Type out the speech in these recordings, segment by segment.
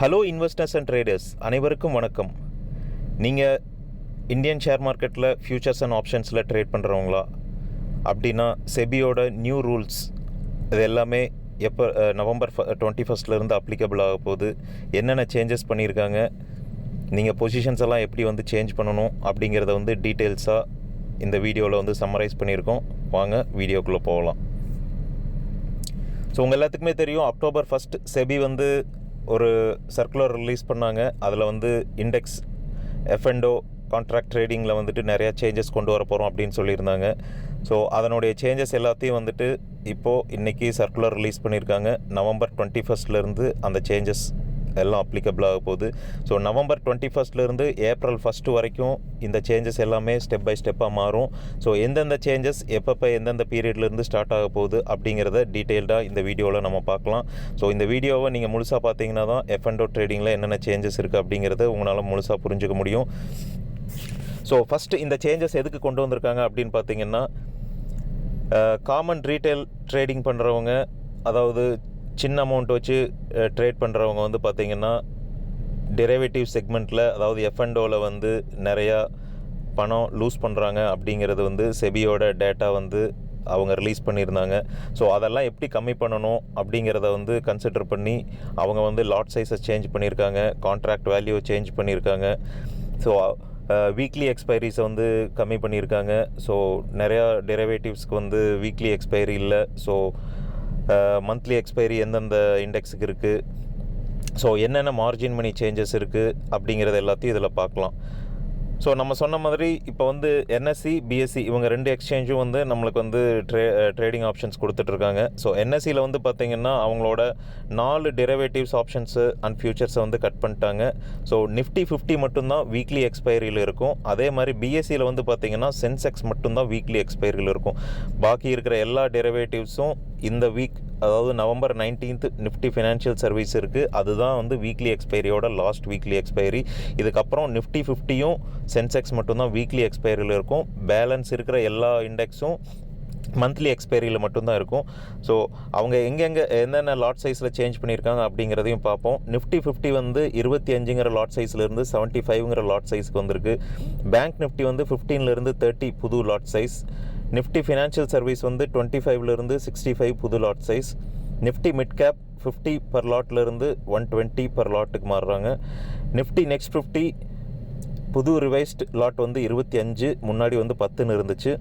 Hello investors and traders அனைவருக்கும் வணக்கம். நீங்கள் இந்தியன் ஷேர் மார்க்கெட்டில் ஃப்யூச்சர்ஸ் அண்ட் ஆப்ஷன்ஸில் ட்ரேட் பண்ணுறவங்களா அப்படின்னா செபியோட நியூ ரூல்ஸ் இது எல்லாமே எப்போ நவம்பர் டுவெண்ட்டி ஃபஸ்ட்லேருந்து அப்ளிகபிள் ஆக போகுது. என்னென்ன சேஞ்சஸ் பண்ணியிருக்காங்க? நீங்கள் பொசிஷன்ஸ் எல்லாம் எப்படி வந்து சேஞ்ச் பண்ணணும்? அப்படிங்கிறத வந்து டீட்டெயில்ஸாக இந்த வீடியோவில் வந்து சம்மரைஸ் பண்ணியிருக்கோம். வாங்க வீடியோக்குள்ளே போகலாம். ஸோ உங்கள் எல்லாத்துக்குமே தெரியும் அக்டோபர் ஃபஸ்ட் செபி வந்து ஒரு சர்க்குலர் ரிலீஸ் பண்ணாங்க. அதில் வந்து இண்டெக்ஸ் எஃப்என்டோ கான்ட்ராக்ட் ட்ரேடிங்கில் வந்துட்டு நிறையா சேஞ்சஸ் கொண்டு வர போகிறோம் அப்படின்னு சொல்லியிருந்தாங்க. ஸோ அதனுடைய சேஞ்சஸ் எல்லாத்தையும் வந்துட்டு இப்போது இன்றைக்கி சர்க்குலர் ரிலீஸ் பண்ணியிருக்காங்க. நவம்பர் டுவெண்ட்டி ஃபஸ்ட்லேருந்து அந்த சேஞ்சஸ் எல்லாம் அப்ளிகபிள் ஆக போகுது. ஸோ நவம்பர் டுவெண்ட்டி ஃபஸ்ட்லேருந்து ஏப்ரல் ஃபஸ்ட்டு வரைக்கும் இந்த சேஞ்சஸ் எல்லாமே ஸ்டெப் பை ஸ்டெப்பாக மாறும். ஸோ எந்தெந்த சேஞ்சஸ் எப்பப்போ எந்தெந்த பீரியட்லேருந்து ஸ்டார்ட் ஆக போகுது அப்படிங்கிறத டீட்டெயில்டாக இந்த வீடியோவில் நம்ம பார்க்கலாம். ஸோ இந்த வீடியோவை நீங்கள் முழுசாக பார்த்தீங்கன்னா தான் எஃப் அண்டோ ட்ரேடிங்கில் என்னென்ன சேஞ்சஸ் இருக்குது அப்படிங்கிறத உங்களால் முழுசாக புரிஞ்சுக்க முடியும். ஸோ ஃபஸ்ட்டு இந்த சேஞ்சஸ் எதுக்கு கொண்டு வந்திருக்காங்க அப்படின்னு பார்த்தீங்கன்னா காமன் ரீட்டைல் ட்ரேடிங் பண்ணுறவங்க அதாவது சின்ன அமௌண்ட் வச்சு ட்ரேட் பண்ணுறவங்க வந்து பார்த்திங்கன்னா டெரிவேட்டிவ் செக்மெண்ட்டில் அதாவது எஃப்என்டோவில் வந்து நிறையா பணம் லூஸ் பண்ணுறாங்க அப்படிங்கிறது வந்து செபியோட டேட்டா வந்து அவங்க ரிலீஸ் பண்ணியிருந்தாங்க. ஸோ அதெல்லாம் எப்படி கம்மி பண்ணணும் அப்படிங்கிறத வந்து கன்சிடர் பண்ணி அவங்க வந்து லாட் சைஸை சேஞ்ச் பண்ணியிருக்காங்க கான்ட்ராக்ட் வேல்யூ சேஞ்ச் பண்ணியிருக்காங்க. ஸோ வீக்லி எக்ஸ்பைரிஸை வந்து கம்மி பண்ணியிருக்காங்க. ஸோ நிறையா டெரிவேட்டிவ்ஸ்க்கு வந்து வீக்லி எக்ஸ்பைரி இல்லை. ஸோ மந்த்லி எக்ஸ்பைரி எந்தெந்த இண்டெக்ஸுக்கு இருக்குது ஸோ என்னென்ன மார்ஜின் மணி சேஞ்சஸ் இருக்குது அப்படிங்கிறது எல்லாத்தையும் இதில் பார்க்கலாம். ஸோ நம்ம சொன்ன மாதிரி இப்போ வந்து என்எஸ்சி பிஎஸ்சி இவங்க ரெண்டு எக்ஸ்சேஞ்சும் வந்து நம்மளுக்கு வந்து ட்ரே ட்ரேடிங் ஆப்ஷன்ஸ் கொடுத்துட்ருக்காங்க ஸோ என்எஸ்சியில் வந்து பார்த்திங்கன்னா அவங்களோட நாலு டெரிவேட்டிவ்ஸ் ஆப்ஷன்ஸு அண்ட் ஃபியூச்சர்ஸை வந்து கட் பண்ணிட்டாங்க. ஸோ நிஃப்டி ஃபிஃப்டி மட்டும்தான் வீக்லி எக்ஸ்பைரியில் இருக்கும். அதே மாதிரி பிஎஸ்சியில் வந்து பார்த்திங்கன்னா சென்செக்ஸ் மட்டும்தான் வீக்லி எக்ஸ்பைரியில் இருக்கும். பாக்கி இருக்கிற எல்லா டெரிவேட்டிவ்ஸும் இந்த வீக் அதாவது November nineteenth Nifty financial service இருக்குது அதுதான் வந்து வீக்லி எக்ஸ்பைரியோட லாஸ்ட் வீக்லி எக்ஸ்பைரி இதுக்கப்புறம் நிஃப்டி ஃபிஃப்டியும் சென்செக்ஸ் மட்டும்தான் வீக்லி எக்ஸ்பைரியில் இருக்கும். பேலன்ஸ் இருக்கிற எல்லா இண்டெக்ஸும் மந்த்லி எக்ஸ்பைரியில் மட்டும்தான் இருக்கும். ஸோ அவங்க எங்கெங்கே என்னென்ன லாட் சைஸில் சேஞ்ச் பண்ணியிருக்காங்க அப்படிங்கிறதையும் பார்ப்போம். நிஃப்டி ஃபிஃப்டி வந்து இருபத்தி அஞ்சுங்கிற லாட் சைஸ்லேருந்து செவன்ட்டி ஃபைவ்ங்கிற லாட் சைஸ்க்கு வந்திருக்கு. பேங்க் நிஃப்டி வந்து ஃபிஃப்டீன்லேருந்து தேர்ட்டி புது lot size Nifty financial service வந்து டுவெண்ட்டி ஃபைவ்லேருந்து சிக்ஸ்டி ஃபைவ் புது lot size Nifty mid cap fifty per லாட்லேருந்து one twenty per லாட்டுக்கு மாறுறாங்க. நிஃப்டி நெக்ஸ்ட் ஃபிஃப்டி புது ரிவைஸ்ட் லாட் வந்து இருபத்தி அஞ்சு முன்னாடி வந்து பத்துன்னு இருந்துச்சு.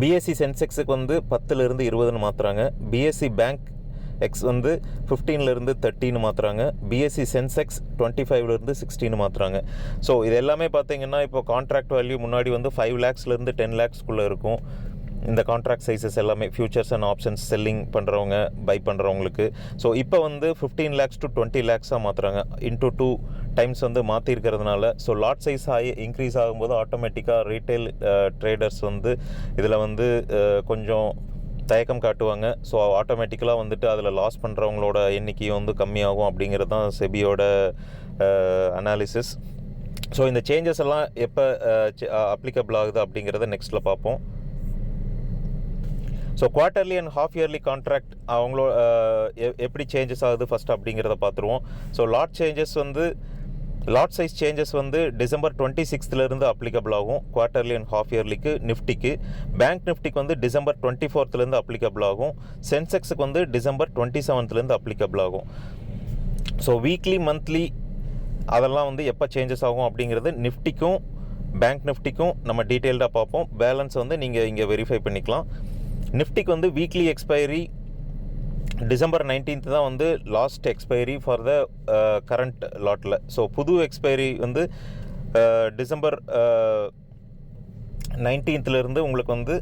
பிஎஸ்சி சென்செக்ஸுக்கு வந்து பத்துலேருந்து இருபதுன்னு மாற்றுறாங்க பிஎஸ்சி பேங்க் எக்ஸ் வந்து ஃபிஃப்டீன்லேருந்து தேர்ட்டின்னு மாற்றுறாங்க பிஎஸ்சி சென்செக்ஸ் டுவெண்ட்டி ஃபைவ்லேருந்து சிக்ஸ்டின்னு மாற்றுறாங்க ஸோ இது எல்லாமே பார்த்தீங்கன்னா இப்போ கான்ட்ராக்ட் வேல்யூ முன்னாடி வந்து ஃபைவ் லேக்ஸ்லேருந்து டென் லேக்ஸ்க்குள்ளே இருக்கும். இந்த கான்ட்ராக்ட் சைஸஸ் எல்லாமே ஃபியூச்சர்ஸ் அண்ட் ஆப்ஷன்ஸ் செல்லிங் பண்ணுறவங்க பை பண்ணுறவங்களுக்கு ஸோ இப்போ வந்து ஃபிஃப்டீன் லேக்ஸ் டு டுவெண்ட்டி லேக்ஸாக மாற்றுறாங்க இன்டூ டூ டைம்ஸ் வந்து மாற்றிருக்கிறதுனால ஸோ லாட் சைஸ் ஆகி இன்க்ரீஸ் ஆகும்போது ஆட்டோமேட்டிக்காக ரீட்டைல் ட்ரேடர்ஸ் வந்து இதில் வந்து uh, கொஞ்சம் தயக்கம் காட்டுவாங்க. ஸோ ஆட்டோமேட்டிக்கலாக வந்துட்டு அதில் லாஸ் பண்ணுறவங்களோட எண்ணிக்கை வந்து கம்மியாகும் அப்படிங்கிறது தான் செபியோட அனாலிசிஸ் ஸோ இந்த சேஞ்சஸ் எல்லாம் எப்போ அப்ளிகபிள் ஆகுது அப்படிங்கிறத நெக்ஸ்ட்டில் பார்ப்போம். So quarterly and half yearly contract அவங்களோ எப்படி சேஞ்சஸ் ஆகுது ஃபஸ்ட் அப்படிங்கிறத பார்த்துருவோம். ஸோ லாட் சேஞ்சஸ் வந்து லாட் சைஸ் சேஞ்சஸ் வந்து டிசம்பர் டுவெண்ட்டி சிக்ஸ்த்துலேருந்து அப்ளிகபிள் ஆகும். குவார்ட்டர்லி அண்ட் ஹாஃப் இயர்லிக்கு நிஃப்டிக்கு பேங்க் நிஃப்டிக்கு வந்து டிசம்பர் டுவெண்ட்டி ஃபோர்த்துலேருந்து அப்ளிகபிள் ஆகும். சென்செக்ஸுக்கு வந்து டிசம்பர் டுவெண்ட்டி செவன்த்லேருந்து அப்ளிகபிள் ஆகும். ஸோ வீக்லி மந்த்லி அதெல்லாம் வந்து எப்போ சேஞ்சஸ் ஆகும் அப்படிங்கிறது நிஃப்டிக்கும் பேங்க் நிஃப்டிக்கும் நம்ம டீட்டெயில்டாக பார்ப்போம். பேலன்ஸ் வந்து நீங்கள் இங்கே வெரிஃபை பண்ணிக்கலாம். நிஃப்டிக்கு வந்து வீக்லி எக்ஸ்பைரி டிசம்பர் நைன்டீன்த் தான் வந்து last expiry for the current லாட்டில் so புது எக்ஸ்பைரி வந்து uh, டிசம்பர் uh, நைன்டீன்த்லேருந்து உங்களுக்கு வந்து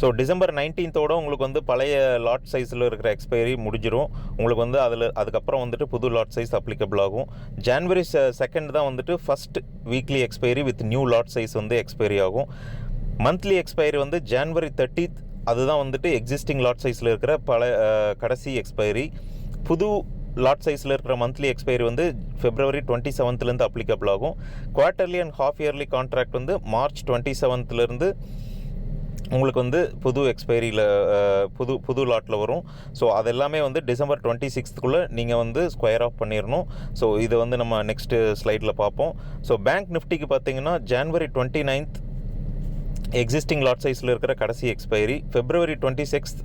ஸோ டிசம்பர் நைன்டீன்த்தோட உங்களுக்கு வந்து பழைய லாட் சைஸில் இருக்கிற எக்ஸ்பைரி முடிஞ்சிடும் உங்களுக்கு வந்து அதில் அதுக்கப்புறம் வந்துட்டு புது லாட் சைஸ் அப்ளிகபிள் ஆகும். ஜான்வரி செகண்ட் தான் வந்துட்டு first weekly expiry with new lot size வந்து எக்ஸ்பைரி ஆகும். மந்த்லி எக்ஸ்பைரி வந்து ஜான்வரி தேர்ட்டித் அதுதான் வந்துட்டு எக்ஸிஸ்டிங் லாட் சைஸில் இருக்கிற பல கடைசி எக்ஸ்பைரி புது லாட் சைஸில் இருக்கிற மந்த்லி எக்ஸ்பைரி வந்து ஃபெப்ரவரி டுவெண்ட்டி செவன்த்லேருந்து அப்ளிகபிள் ஆகும். Quarterly and half yearly contract வந்து மார்ச் டுவெண்ட்டி செவன்த்லேருந்து உங்களுக்கு வந்து புது எக்ஸ்பைரியில் புது புது லாட்டில் வரும். ஸோ அதெல்லாமே வந்து டிசம்பர் டுவெண்ட்டி சிக்ஸ்த்துக்குள்ளே நீங்கள் வந்து ஸ்கொயர் ஆஃப் பண்ணிடணும் ஸோ இதை வந்து நம்ம நெக்ஸ்ட்டு ஸ்லைடில் பார்ப்போம். ஸோ பேங்க் நிஃப்டிக்கு பார்த்தீங்கன்னா January twenty ninth existing lot சைஸில் இருக்கிற கடைசி எக்ஸ்பைரி ஃபெப்ரவரி டுவெண்ட்டி சிக்ஸ்த்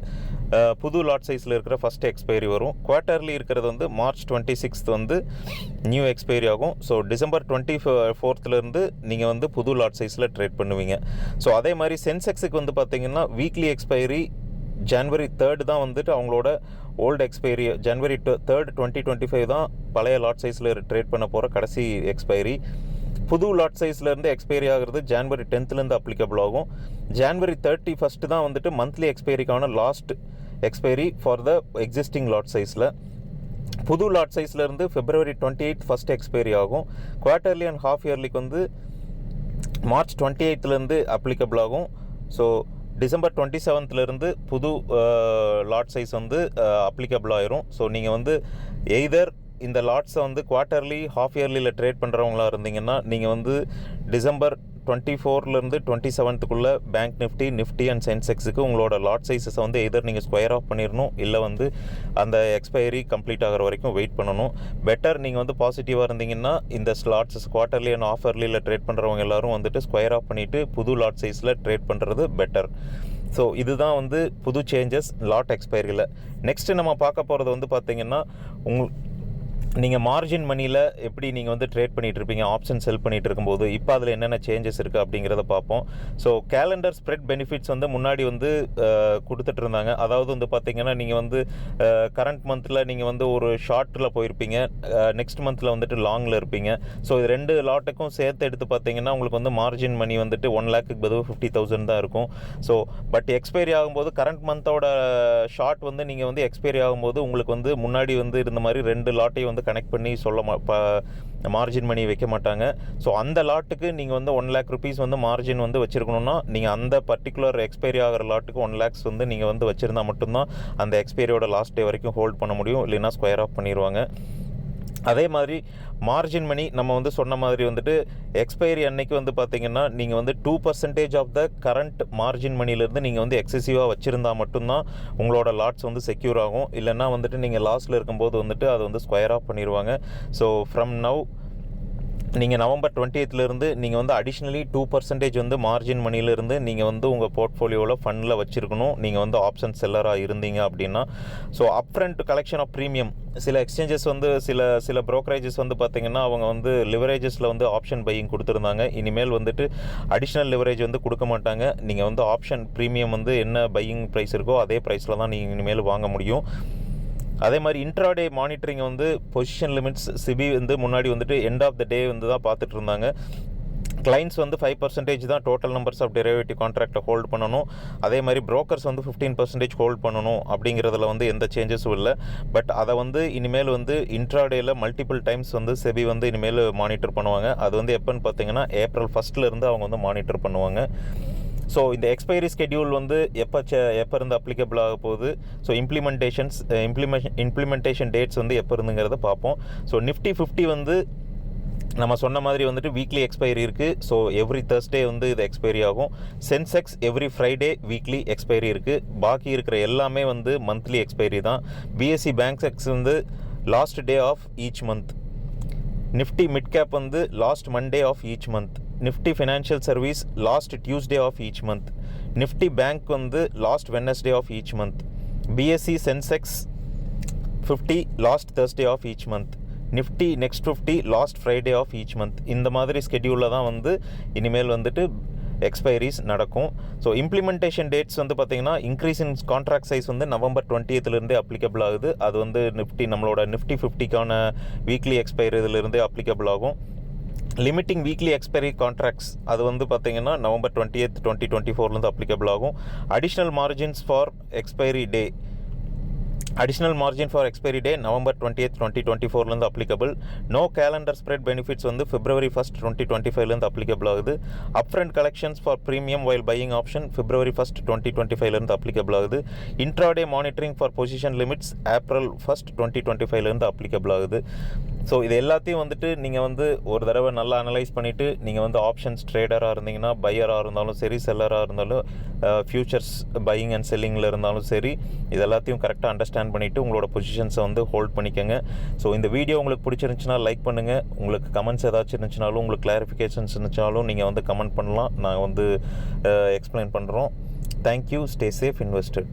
புது லாட் சைஸில் இருக்கிற ஃபஸ்ட் எக்ஸ்பைரி வரும். குவார்ட்டர்லி இருக்கிறது வந்து மார்ச் டுவெண்ட்டி சிக்ஸ்த் வந்து நியூ எக்ஸ்பைரி ஆகும். ஸோ டிசம்பர் டுவெண்ட்டி ஃபோர்த்துலேருந்து நீங்கள் வந்து புது லாட் சைஸில் ட்ரேட் பண்ணுவீங்க. ஸோ அதே மாதிரி சென்செக்ஸுக்கு வந்து பார்த்தீங்கன்னா வீக்லி எக்ஸ்பைரி ஜனவரி தேர்டு தான் வந்துட்டு அவங்களோட old expiry January third twenty twenty five தான் பழைய லாட் சைஸில் ட்ரேட் பண்ண போகிற கடைசி எக்ஸ்பைரி புது லாட் சைஸ்லேருந்து எக்ஸ்பைரி ஆகிறது ஜான்வரி டென்த்லேருந்து அப்ளிகபிள் ஆகும். ஜான்வரி தேர்ட்டி ஃபஸ்ட்டு தான் வந்துட்டு monthly எக்ஸ்பைரிக்கான last expiry for the existing lot சைஸில் புது lot சைஸ்லேருந்து February twenty eight first expiry ஆகும். குவார்ட்டர்லி அண்ட் ஹாஃப் இயர்லிக்கு வந்து மார்ச் டுவெண்ட்டி எயித்துலேருந்து அப்ளிகபிள் ஆகும். ஸோ டிசம்பர் டுவெண்ட்டி செவன்த்லேருந்து புது uh, லாட் சைஸ் வந்து uh, அப்ளிகபிள் ஆயிரும். ஸோ நீங்கள் வந்து எய்தர் இந்த லாட்ஸை வந்து குவார்ட்டர்லி ஹாஃப் இயர்லியில் ட்ரேட் பண்ணுறவங்களா இருந்தீங்கன்னா நீங்கள் வந்து டிசம்பர் டுவெண்ட்டி ஃபோர்லேருந்து டுவெண்ட்டி செவன்த்துக்குள்ளே பேங்க் நிஃப்டி நிஃப்டி அண்ட் சென்செக்ஸுக்கு உங்களோட லாட் சைஸஸை வந்து எதர் நீங்கள் ஸ்கொயர் ஆஃப் பண்ணிடணும் இல்லை வந்து அந்த எக்ஸ்பைரி கம்ப்ளீட் ஆகிற வரைக்கும் வெயிட் பண்ணணும். பெட்டர் நீங்கள் வந்து பாசிட்டிவாக இருந்தீங்கன்னா இந்த ஸ்லாட்ஸஸ் குவார்ட்டர்லி அண்ட் ஆஃப் இயர்லியில் ட்ரேட் பண்ணுறவங்க எல்லாரும் வந்துட்டு ஸ்கொயர் ஆஃப் பண்ணிவிட்டு புது லாட் சைஸில் ட்ரேட் பண்ணுறது பெட்டர் ஸோ இதுதான் வந்து புது சேஞ்சஸ் லாட் எக்ஸ்பைரியில் நெக்ஸ்ட்டு நம்ம பார்க்க போகிறது வந்து பார்த்திங்கன்னா உங்கள் நீங்கள் மார்ஜின் மணியில் எப்படி நீங்கள் வந்து ட்ரேட் பண்ணிகிட்டு இருப்பீங்க ஆப்ஷன் செல் பண்ணிகிட்டு இருக்கும்போது இப்போ அதில் என்னென்ன சேஞ்சஸ் இருக்குது அப்படிங்கிறத பார்ப்போம். ஸோ கேலண்டர் ஸ்ப்ரெட் பெனிஃபிட்ஸ் வந்து முன்னாடி வந்து கொடுத்துட்டு இருந்தாங்க அதாவது வந்து பார்த்திங்கன்னா நீங்கள் வந்து கரண்ட் மந்தில் நீங்கள் வந்து ஒரு ஷார்ட்டில் போயிருப்பீங்க. நெக்ஸ்ட் மந்தில் வந்துட்டு லாங்கில் இருப்பீங்க. ஸோ இது ரெண்டு லாட்டுக்கும் சேர்த்து எடுத்து பார்த்தீங்கன்னா உங்களுக்கு வந்து மார்ஜின் மணி வந்துட்டு ஒன் லேக்குக்கு பதிவு ஃபிஃப்டி தௌசண்ட் தான் இருக்கும். ஸோ பட் எக்ஸ்பைரி ஆகும்போது கரண்ட் மந்தோட ஷார்ட் வந்து நீங்கள் வந்து எக்ஸ்பைரி ஆகும்போது உங்களுக்கு வந்து முன்னாடி வந்து இருந்த மாதிரி ரெண்டு லாட்டையும் வந்து கனெக்ட் பண்ணி சொல்ல மா மார்ஜின் மணி வைக்க மாட்டாங்க. ஸோ அந்த லாட்டுக்கு நீங்கள் வந்து ஒன் லேக் ருபீஸ் வந்து மார்ஜின் வந்து வச்சுருக்கணுன்னா நீங்கள் அந்த பர்டிகுலர் எக்ஸ்பைரி ஆகிற லாட்டுக்கு ஒன் லேக்ஸ் வந்து நீங்கள் வந்து வச்சுருந்தா மட்டும்தான் அந்த எக்ஸ்பைரியோட லாஸ்ட் டே வரைக்கும் ஹோல்ட் பண்ண முடியும். இல்லைன்னா ஸ்கொயர் ஆஃப் பண்ணிடுவாங்க அதே மாதிரி மார்ஜின் மணி நம்ம வந்து சொன்ன மாதிரி வந்துட்டு எக்ஸ்பைரி அன்னைக்கு வந்து பார்த்தீங்கன்னா நீங்கள் வந்து two percentage of the current margin மணிலேருந்து நீங்கள் வந்து எக்ஸசிவாக வச்சுருந்தா மட்டும்தான் உங்களோட லாட்ஸ் வந்து செக்யூர் ஆகும். இல்லைன்னா வந்துட்டு நீங்கள் லாஸில் இருக்கும்போது வந்துட்டு அதை வந்து ஸ்கொயர் ஆஃப் பண்ணிடுவாங்க ஸோ ஃப்ரம் நவ் நீங்கள் நவம்பர் டுவெண்ட்டியத்துலேருந்து நீங்கள் வந்து அடிஷ்னலி டூ பர்சன்டேஜ் வந்து மார்ஜின் மணிலேருந்து நீங்கள் வந்து உங்கள் போர்ட்ஃபோலியோவில் ஃபண்டில் வச்சுருக்கணும். நீங்கள் வந்து ஆப்ஷன் செல்லராக இருந்தீங்க அப்படின்னா so upfront collection of premium சில எக்ஸ்சேஞ்சஸ் வந்து சில சில ப்ரோக்கரேஜஸ் வந்து பார்த்திங்கன்னா அவங்க வந்து லிவரேஜஸில் வந்து ஆப்ஷன் பையிங் கொடுத்துருந்தாங்க. இனிமேல் வந்துட்டு அடிஷ்னல் லிவரேஜ் வந்து கொடுக்க மாட்டாங்க. நீங்கள் வந்து ஆப்ஷன் ப்ரீமியம் வந்து என்ன பையிங் ப்ரைஸ் இருக்கோ அதே ப்ரைஸில் தான் நீங்கள் இனிமேல் வாங்க முடியும். அதே மாதிரி இன்ட்ராடே மானிட்டரிங் வந்து பொசிஷன் லிமிட்ஸ் சிபி வந்து முன்னாடி வந்துட்டு எண்ட் ஆஃப் த டே வந்து தான் பார்த்துட்டு இருந்தாங்க. கிளைண்ட்ஸ் வந்து ஃபைவ் பர்சன்டேஜ் தான் டோட்டல் நம்பர்ஸ் ஆஃப் டெரிவேட்டிவ் கான்ட்ராக்டை ஹோல்ட் பண்ணணும். அதே மாதிரி ப்ரோக்கர்ஸ் வந்து ஃபிஃப்டீன் பர்சன்டேஜ் ஹோல்ட் பண்ணணும் அப்படிங்கிறதுல வந்து எந்த சேஞ்சஸும் இல்லை. பட் அதை வந்து இனிமேல் வந்து இன்ட்ராடேயில் மல்டிபிள் டைம்ஸ் வந்து செபி வந்து இனிமேல் மானிட்டர் பண்ணுவாங்க. அது வந்து எப்போன்னு பார்த்தீங்கன்னா ஏப்ரல் ஃபஸ்ட்லேருந்து அவங்க வந்து மானிட்டர் பண்ணுவாங்க. ஸோ இந்த எக்ஸ்பைரி ஸ்கெடியூல் வந்து எப்போ எப்போ இருந்து அப்ளிகபிள் ஆக போகுது? So implementations implementation implementation dates வந்து எப்போ இருந்துங்கிறத பார்ப்போம். ஸோ நிஃப்டி ஃபிஃப்டி வந்து நம்ம சொன்ன மாதிரி வந்துட்டு வீக்லி எக்ஸ்பைரி இருக்குது ஸோ எவ்ரி தேர்ஸ்டே வந்து இது எக்ஸ்பைரி ஆகும். Sensex every Friday weekly expiry இருக்குது பாக்கி இருக்கிற எல்லாமே வந்து மந்த்லி எக்ஸ்பைரி தான். பிஎஸ்சி பேங்க் செக்ஸ் வந்து last day of each month Nifty mid cap வந்து last Monday of each month Nifty financial service last Tuesday of each month Nifty bank வந்து last Wednesday of each month BSE Sensex fifty last Thursday of each month Nifty next fifty last Friday of each month இந்த மாதிரி ஸ்கெடியூலில் தான் வந்து இனிமேல் வந்துட்டு எக்ஸ்பைரிஸ் நடக்கும். So implementation dates வந்து பார்த்திங்கன்னா இன்க்ரீஸ் இன் கான்ட்ராக்ட் சைஸ் வந்து நவம்பர் டுவெண்ட்டியத்துலேருந்தே அப்ளிகபிள் ஆகுது. அது வந்து நிஃப்டி நம்மளோட நிஃப்டி ஃபிஃப்டிக்கான வீக்லி எக்ஸ்பைரி இதிலிருந்தே அப்ளிகபிள் ஆகும். லிமிட்டிங் வீக்லி எக்ஸ்பைரி கான்ட்ராக்ட்ஸ் அது வந்து பார்த்தீங்கன்னா November twenty eight twenty twenty ஃபோர்லேருந்து applicable ஆகும். Additional margins for expiry day additional margin for expiry day November twenty eight twenty twenty ஃபோர்லேருந்து applicable no calendar spread benefits வந்து February first twenty twenty ஃபைவ்லேருந்து applicable ஆகுது. Upfront collections for premium while buying option February first twenty twenty ஃபைவ்லேருந்து applicable ஆகுது. Intraday monitoring for position limits April first twenty twenty ஃபைவ்லேருந்து applicable ஆகுது. So இது எல்லாத்தையும் வந்துட்டு நீங்கள் வந்து ஒரு தடவை நல்லா அனலைஸ் பண்ணிவிட்டு நீங்கள் வந்து ஆப்ஷன்ஸ் ட்ரேடராக இருந்தீங்கன்னா பையராக இருந்தாலும் சரி செல்லராக இருந்தாலும் ஃபியூச்சர்ஸ் பையிங் அண்ட் செல்லிங்கில் இருந்தாலும் சரி இது எல்லாத்தையும் கரெக்டாக அண்டர்ஸ்டாண்ட் பண்ணிவிட்டு உங்களோட பொசிஷன்ஸை வந்து ஹோல்ட் பண்ணிக்கோங்க. ஸோ இந்த வீடியோ உங்களுக்கு பிடிச்சிருந்துச்சுன்னா லைக் பண்ணுங்கள் உங்களுக்கு கமெண்ட்ஸ் ஏதாச்சும் இருந்துச்சுனாலும் உங்களுக்கு கிளாரிஃபிகேஷன்ஸ் இருந்துச்சாலும் நீங்கள் வந்து கமெண்ட் பண்ணலாம். நாங்கள் வந்து எக்ஸ்பிளைன் பண்ணுறோம் தேங்க்யூ ஸ்டே சேஃப் இன்வெஸ்டட்